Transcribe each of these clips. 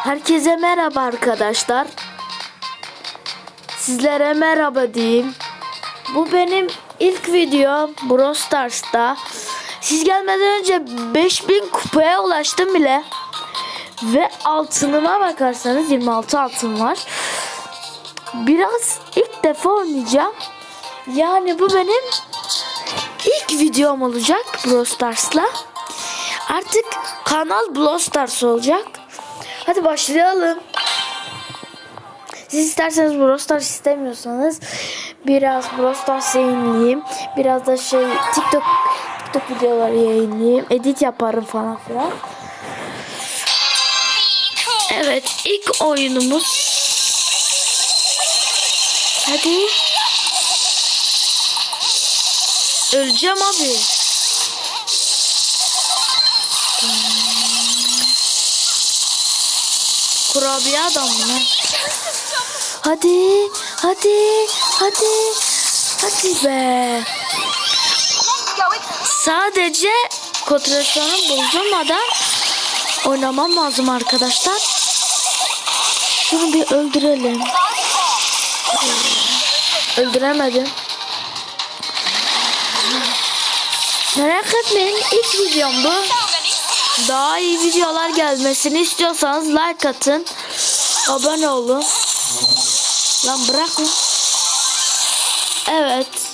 Herkese merhaba arkadaşlar. Sizlere merhaba diyeyim. Bu benim ilk videom Brawl Stars'ta. Siz gelmeden önce 5000 kupaya ulaştım bile. Ve altınıma bakarsanız 26 altın var. Biraz ilk defa oynayacağım. Yani bu benim ilk videom olacak Brawl Stars'la. Artık kanal Brawl Stars olacak. Hadi başlayalım. Siz isterseniz Brawl istemiyorsanız biraz Brawl Stars yayınlayayım. Biraz da şey TikTok TikTok videoları yayınlayayım. Edit yaparım falan filan. Evet ilk oyunumuz. Hadi. Öleceğim abi. Kurabiye adam mı? Hadi, hadi, hadi, hadi be. Sadece kontrasyonu bozulmadan oynamam lazım arkadaşlar. Şunu bir öldürelim. Öldüremedim. Merak etmeyin ilk videom bu. Daha iyi videolar gelmesini istiyorsanız like atın. Abone olun. Lan bırak. Evet.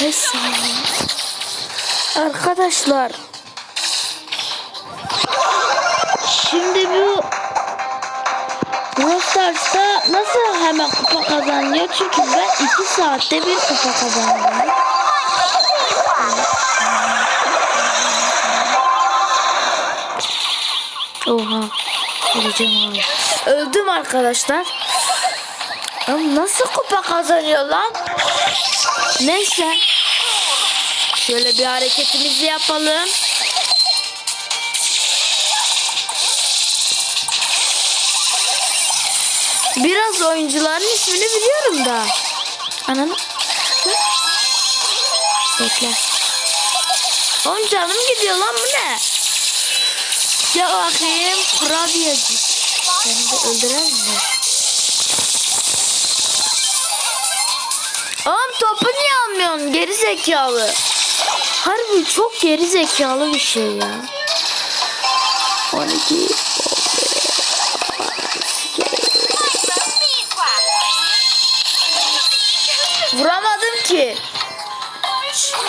Neyse. Arkadaşlar. Şimdi bu Brawl Stars'ta nasıl hemen kupa kazanıyor? Çünkü ben 2 saatte bir kupa kazanıyorum. Oha. Öleceğim abi. Öldüm arkadaşlar. Ama nasıl kupa kazanıyor lan? Neyse. Şöyle bir hareketimizi yapalım. Biraz oyuncuların ismini biliyorum da. Ananı. Bekle. Oğlum canım gidiyor lan bu ne? Ya bakayım kurabiyeci. Seni de öldürer mi? Oğlum topu niye almıyorsun geri zekalı? Harbi çok geri zekalı bir şey ya. 12 Vuramadım ki.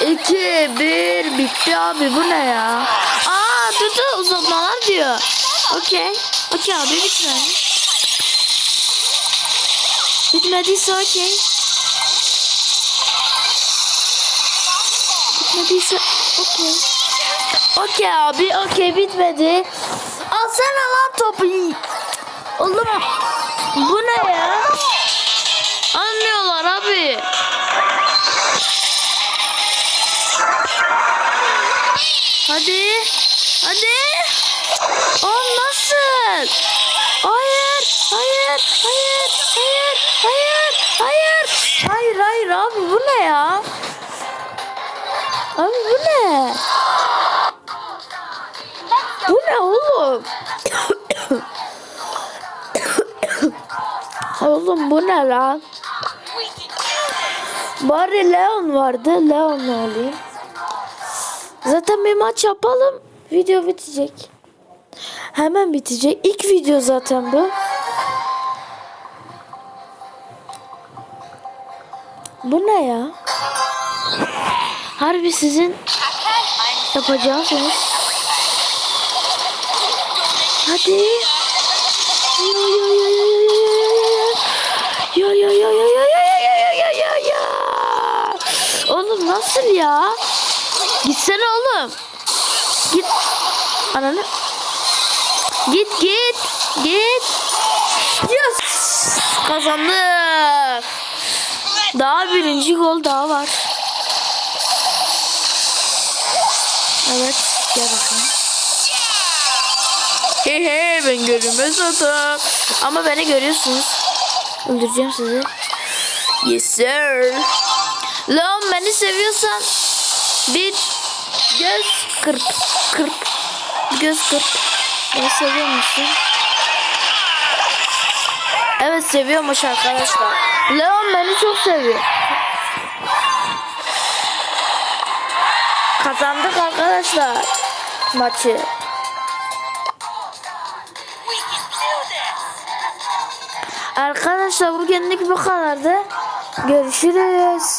2 1 bitti abi bu ne ya? Aa dur dur uzatmalar diyor. Okey. Okey abi bitmedi. Bitmediyse okey. Bitmediyse okey. Okey abi okey bitmedi. Alsana lan topu. Oğlum bu ne ya? Almıyorlar abi. Hadi. Hadi. Oğlum nasıl? Hayır. Hayır. Hayır. Hayır. Hayır. Hayır. Hayır hayır abi bu ne ya? Abi bu ne? Bu ne oğlum? oğlum bu ne lan? Bari Leon vardı. Leon'la olayım. Zaten bir maç yapalım. Video bitecek. Hemen bitecek. İlk video zaten bu. Bu ne ya? Harbi sizin yapacağınız. Hadi. Ya ya ya ya ya ya ya ya ya ya. Oğlum nasıl ya? Gitsene oğlum. Git. Ananı. Git git. Git. Yes. Kazandık. Daha birinci gol daha var. Evet. Gel bakayım. Hey hey ben görünmez adam. Ama beni görüyorsunuz. Öldüreceğim sizi. Yes sir. Leon beni seviyorsan bir göz kırp kırp göz kırp. Beni seviyor musun? Evet seviyormuş arkadaşlar. Leon beni çok seviyor. Kazandık arkadaşlar maçı. Arkadaşlar bugünlük bu kadardı. Görüşürüz.